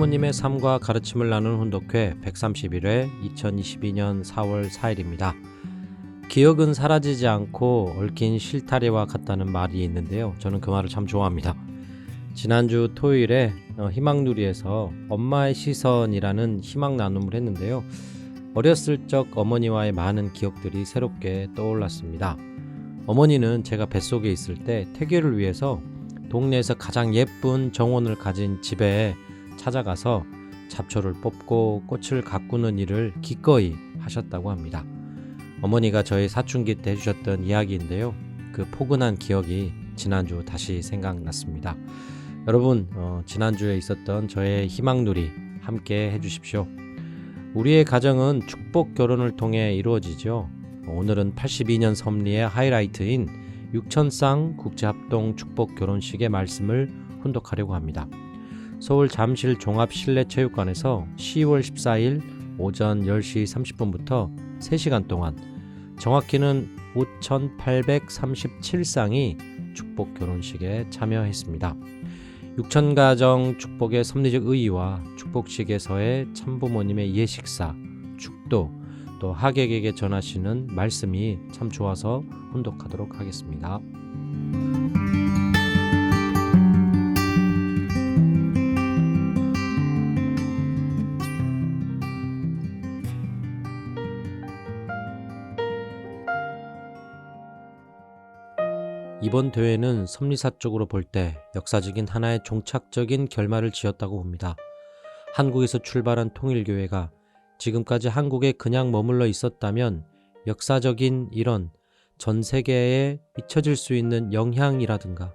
한부모님의 삶과 가르침을 나누는 훈독회 131회 2022년 4월 4일입니다. 기억은 사라지지 않고 얽힌 실타래와 같다는 말이 있는데요. 저는 그 말을 참 좋아합니다. 지난주 토요일에 어, 희망누리에서 엄마의 시선이라는 희망 나눔을 했는데요. 어렸을 적 어머니와의 많은 기억들이 새롭게 떠올랐습니다. 어머니는 제가 뱃속에 있을 때 태교를 위해서 동네에서 가장 예쁜 정원을 가진 집에 찾아가서 잡초를 뽑고 꽃을 가꾸는 일을 기꺼이 하셨다고 합니다. 어머니가 저희 사춘기 때 해주셨던 이야기인데요. 그 포근한 기억이 지난주 다시 생각났습니다. 여러분, 어, 지난주에 있었던 저의 희망누리 함께 해주십시오. 우리의 가정은 축복 결혼을 통해 이루어지죠. 오늘은 82년 섭리의 하이라이트인 육천쌍 국제합동 축복 결혼식의 말씀을 훈독하려고 합니다. 서울 잠실 종합 실내 체육관에서 10월 14일 오전 10시 30분부터 3시간 동안 정확히는 5,837쌍이 축복 결혼식에 참여했습니다. 육천가정 축복의 섭리적 의의와 축복식에서의 참부모님의 예식사, 축도, 또 하객에게 전하시는 말씀이 참 좋아서 훈독하도록 하겠습니다. 이번 대회는 섭리사 쪽으로 볼 때 역사적인 하나의 종착적인 결말을 지었다고 봅니다. 한국에서 출발한 통일교회가 지금까지 한국에 그냥 머물러 있었다면 역사적인 이런 전 세계에 미쳐질 수 있는 영향이라든가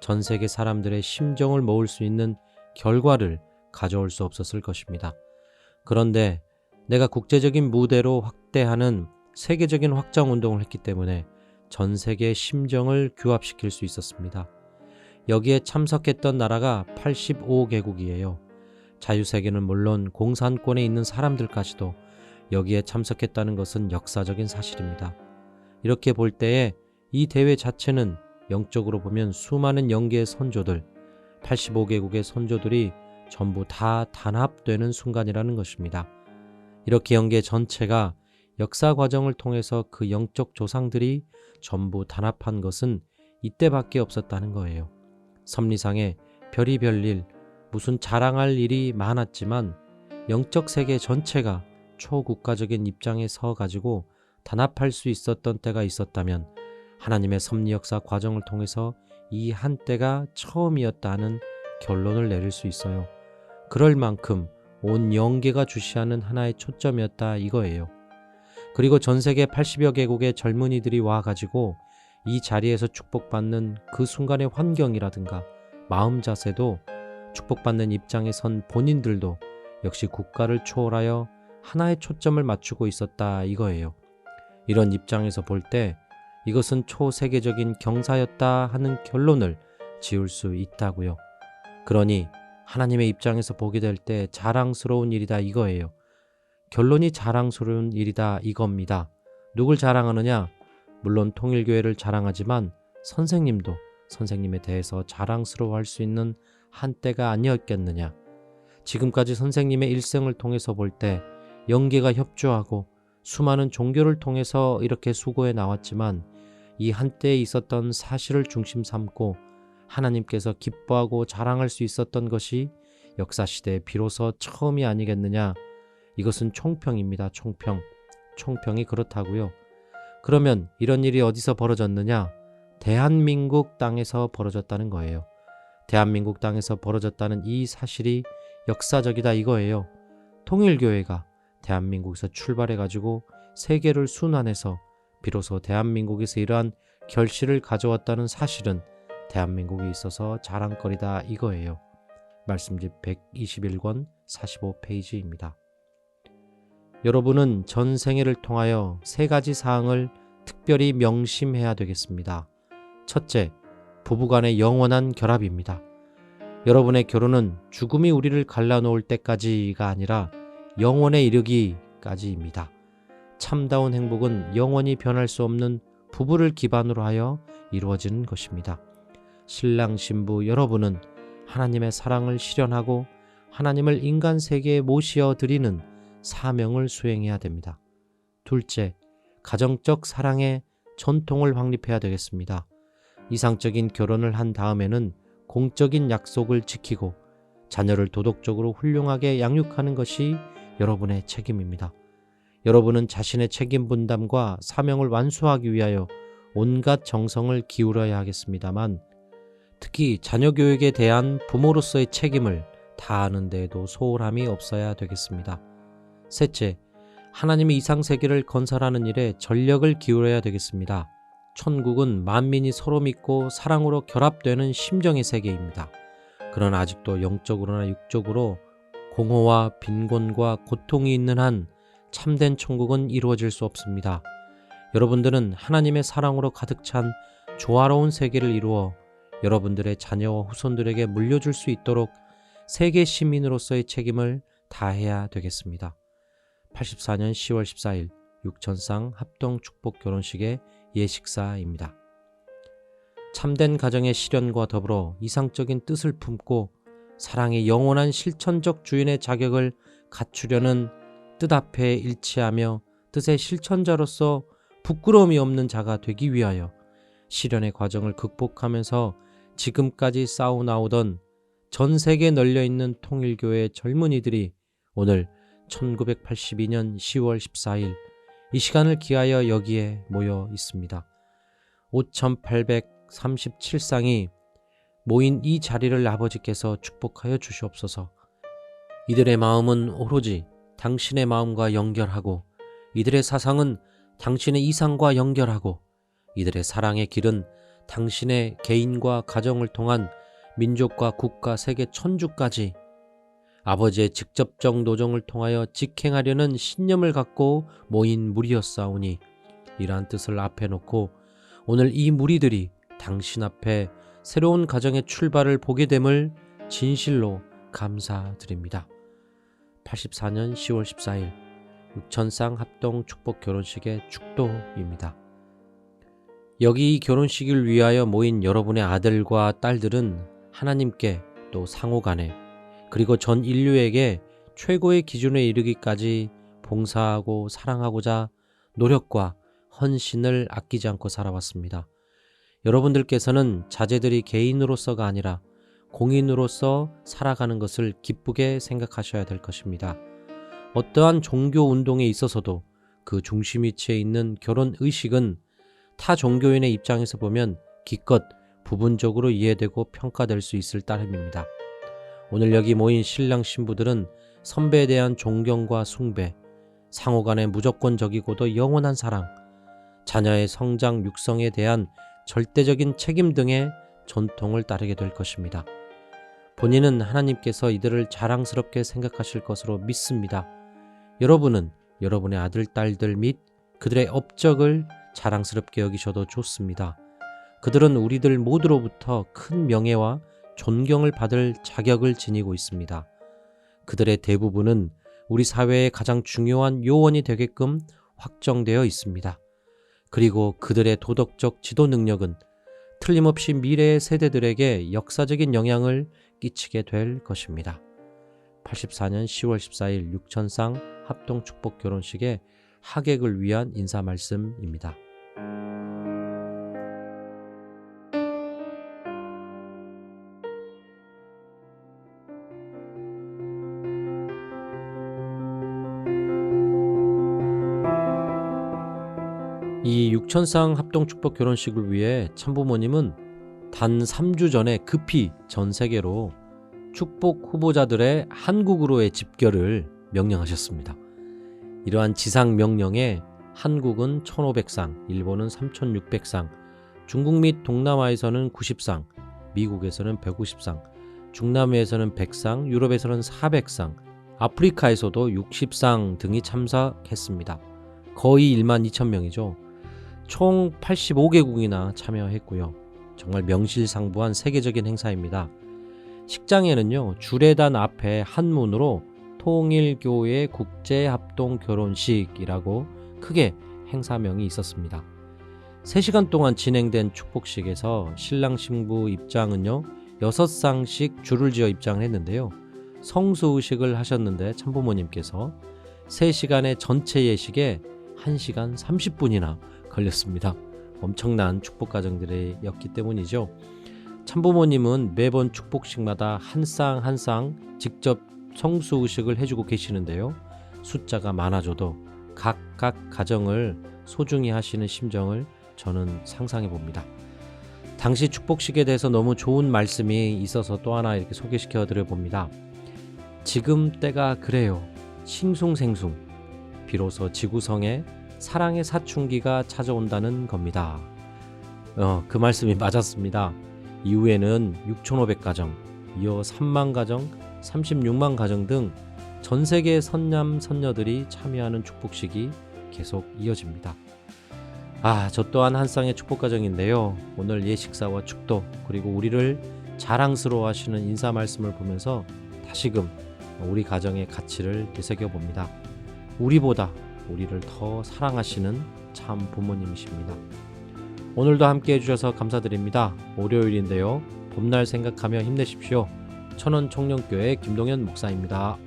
전 세계 사람들의 심정을 모을 수 있는 결과를 가져올 수 없었을 것입니다. 그런데 내가 국제적인 무대로 확대하는 세계적인 확장 운동을 했기 때문에 전 세계의 심정을 규합시킬 수 있었습니다. 여기에 참석했던 나라가 85개국이에요. 자유세계는 물론 공산권에 있는 사람들까지도 여기에 참석했다는 것은 역사적인 사실입니다. 이렇게 볼 때에 이 대회 자체는 영적으로 보면 수많은 영계의 선조들, 85개국의 선조들이 전부 다 단합되는 순간이라는 것입니다. 이렇게 영계 전체가 역사 과정을 통해서 그 영적 조상들이 전부 단합한 것은 이때밖에 없었다는 거예요. 섭리상에 별이 별 일, 무슨 자랑할 일이 많았지만 영적 세계 전체가 초국가적인 입장에 서 가지고 단합할 수 있었던 때가 있었다면 하나님의 섭리 역사 과정을 통해서 이 한때가 처음이었다 하는 결론을 내릴 수 있어요. 그럴 만큼 온 영계가 주시하는 하나의 초점이었다 이거예요. 그리고 전 세계 80여 개국의 젊은이들이 와가지고 이 자리에서 축복받는 그 순간의 환경이라든가 마음 자세도 축복받는 입장에 선 본인들도 역시 국가를 초월하여 하나의 초점을 맞추고 있었다 이거예요. 이런 입장에서 볼 때 이것은 초세계적인 경사였다 하는 결론을 지을 수 있다고요. 그러니 하나님의 입장에서 보게 될 때 자랑스러운 일이다 이거예요. 결론이 자랑스러운 일이다 이겁니다. 누굴 자랑하느냐? 물론 통일교회를 자랑하지만 선생님도 선생님에 대해서 자랑스러워할 수 있는 한때가 아니었겠느냐. 지금까지 선생님의 일생을 통해서 볼 때 영계가 협조하고 수많은 종교를 통해서 이렇게 수고해 나왔지만 이 한때에 있었던 사실을 중심 삼고 하나님께서 기뻐하고 자랑할 수 있었던 것이 역사시대에 비로소 처음이 아니겠느냐. 이것은 총평입니다. 총평. 총평이 그렇다고요. 그러면 이런 일이 어디서 벌어졌느냐? 대한민국 땅에서 벌어졌다는 거예요. 대한민국 땅에서 벌어졌다는 이 사실이 역사적이다 이거예요. 통일교회가 대한민국에서 출발해 가지고 세계를 순환해서 비로소 대한민국에서 이러한 결실을 가져왔다는 사실은 대한민국에 있어서 자랑거리다 이거예요. 말씀집 121권 45페이지입니다. 여러분은 전 생애를 통하여 세 가지 사항을 특별히 명심해야 되겠습니다. 첫째, 부부간의 영원한 결합입니다. 여러분의 결혼은 죽음이 우리를 갈라놓을 때까지가 아니라 영원에 이르기까지입니다. 참다운 행복은 영원히 변할 수 없는 부부를 기반으로 하여 이루어지는 것입니다. 신랑 신부 여러분은 하나님의 사랑을 실현하고 하나님을 인간 세계에 모시어 드리는 사명을 수행해야 됩니다. 둘째, 가정적 사랑의 전통을 확립해야 되겠습니다. 이상적인 결혼을 한 다음에는 공적인 약속을 지키고 자녀를 도덕적으로 훌륭하게 양육하는 것이 여러분의 책임입니다. 여러분은 자신의 책임 분담과 사명을 완수하기 위하여 온갖 정성을 기울여야 하겠습니다만 특히 자녀 교육에 대한 부모로서의 책임을 다하는 데에도 소홀함이 없어야 되겠습니다. 셋째, 하나님의 이상 세계를 건설하는 일에 전력을 기울여야 되겠습니다. 천국은 만민이 서로 믿고 사랑으로 결합되는 심정의 세계입니다. 그러나 아직도 영적으로나 육적으로 공허와 빈곤과 고통이 있는 한 참된 천국은 이루어질 수 없습니다. 여러분들은 하나님의 사랑으로 가득 찬 조화로운 세계를 이루어 여러분들의 자녀와 후손들에게 물려줄 수 있도록 세계 시민으로서의 책임을 다해야 되겠습니다. 84년 10월 14일 육천상 합동 축복 결혼식의 예식사입니다. 참된 가정의 실현과 더불어 이상적인 뜻을 품고 사랑의 영원한 실천적 주인의 자격을 갖추려는 뜻 앞에 일치하며 뜻의 실천자로서 부끄러움이 없는 자가 되기 위하여 실현의 과정을 극복하면서 지금까지 싸워나오던 전 세계에 널려 있는 통일교회의 젊은이들이 오늘 1982년 10월 14일 이 시간을 기하여 여기에 모여 있습니다. 5837쌍이 모인 이 자리를 아버지께서 축복하여 주시옵소서. 이들의 마음은 오로지 당신의 마음과 연결하고 이들의 사상은 당신의 이상과 연결하고 이들의 사랑의 길은 당신의 개인과 가정을 통한 민족과 국가 세계 천주까지 아버지의 직접적 노정을 통하여 직행하려는 신념을 갖고 모인 무리였사오니 이러한 뜻을 앞에 놓고 오늘 이 무리들이 당신 앞에 새로운 가정의 출발을 보게 됨을 진실로 감사드립니다. 84년 10월 14일 육천상 합동 축복 결혼식의 축도입니다. 여기 이 결혼식을 위하여 모인 여러분의 아들과 딸들은 하나님께 또 상호 간에 그리고 전 인류에게 최고의 기준에 이르기까지 봉사하고 사랑하고자 노력과 헌신을 아끼지 않고 살아왔습니다. 여러분들께서는 자제들이 개인으로서가 아니라 공인으로서 살아가는 것을 기쁘게 생각하셔야 될 것입니다. 어떠한 종교 운동에 있어서도 그 중심 위치에 있는 결혼 의식은 타 종교인의 입장에서 보면 기껏 부분적으로 이해되고 평가될 수 있을 따름입니다. 오늘 여기 모인 신랑 신부들은 선배에 대한 존경과 숭배, 상호 간의 무조건적이고도 영원한 사랑, 자녀의 성장 육성에 대한 절대적인 책임 등의 전통을 따르게 될 것입니다. 본인은 하나님께서 이들을 자랑스럽게 생각하실 것으로 믿습니다. 여러분은 여러분의 아들, 딸들 및 그들의 업적을 자랑스럽게 여기셔도 좋습니다. 그들은 우리들 모두로부터 큰 명예와 존경을 받을 자격을 지니고 있습니다. 그들의 대부분은 우리 사회의 가장 중요한 요원이 되게끔 확정되어 있습니다. 그리고 그들의 도덕적 지도 능력은 틀림없이 미래의 세대들에게 역사적인 영향을 끼치게 될 것입니다. 84년 10월 14일 육천상 합동 축복 결혼식의 하객을 위한 인사 말씀입니다. 이 육천상 합동 축복 결혼식을 위해 참부모님은 단 3주 전에 급히 전 세계로 축복 후보자들의 한국으로의 집결을 명령하셨습니다. 이러한 지상 명령에 한국은 1,500상, 일본은 3,600상, 중국 및 동남아에서는 90상, 미국에서는 150상, 중남미에서는 100상, 유럽에서는 400상, 아프리카에서도 60상 등이 참석했습니다. 거의 1만 2천 명이죠. 총 85개국이나 참여했고요. 정말 명실상부한 세계적인 행사입니다. 식장에는요, 주례단 앞에 한문으로 통일교회 국제합동 결혼식이라고 크게 행사명이 있었습니다. 3시간 동안 진행된 축복식에서 신랑 신부 입장은요, 6쌍씩 줄을 지어 입장을 했는데요. 성수의식을 하셨는데 참부모님께서 3시간의 전체 예식에 1시간 30분이나 걸렸습니다. 엄청난 축복 과정들이었기 때문이죠. 참부모님은 매번 축복식마다 한 쌍 한 쌍 직접 성수의식을 해주고 계시는데요. 숫자가 많아져도 각각 가정을 소중히 하시는 심정을 저는 상상해 봅니다. 당시 축복식에 대해서 너무 좋은 말씀이 있어서 또 하나 이렇게 소개시켜 드려 봅니다. 지금 때가 그래요. 싱숭생숭. 비로소 지구성에 사랑의 사춘기가 찾아온다는 겁니다. 어, 그 말씀이 맞았습니다. 이후에는 6,500 가정, 이어 3만 가정, 36만 가정 등 전 세계 선남 선녀들이 참여하는 축복식이 계속 이어집니다. 아, 저 또한 한 쌍의 축복 가정인데요. 오늘 예식사와 축도 그리고 우리를 자랑스러워 하시는 인사 말씀을 보면서 다시금 우리 가정의 가치를 되새겨 봅니다. 우리보다 우리를 더 사랑하시는 참 부모님이십니다. 오늘도 함께 해주셔서 감사드립니다. 월요일인데요. 봄날 생각하며 힘내십시오. 천원 청년교회 김동현 목사입니다.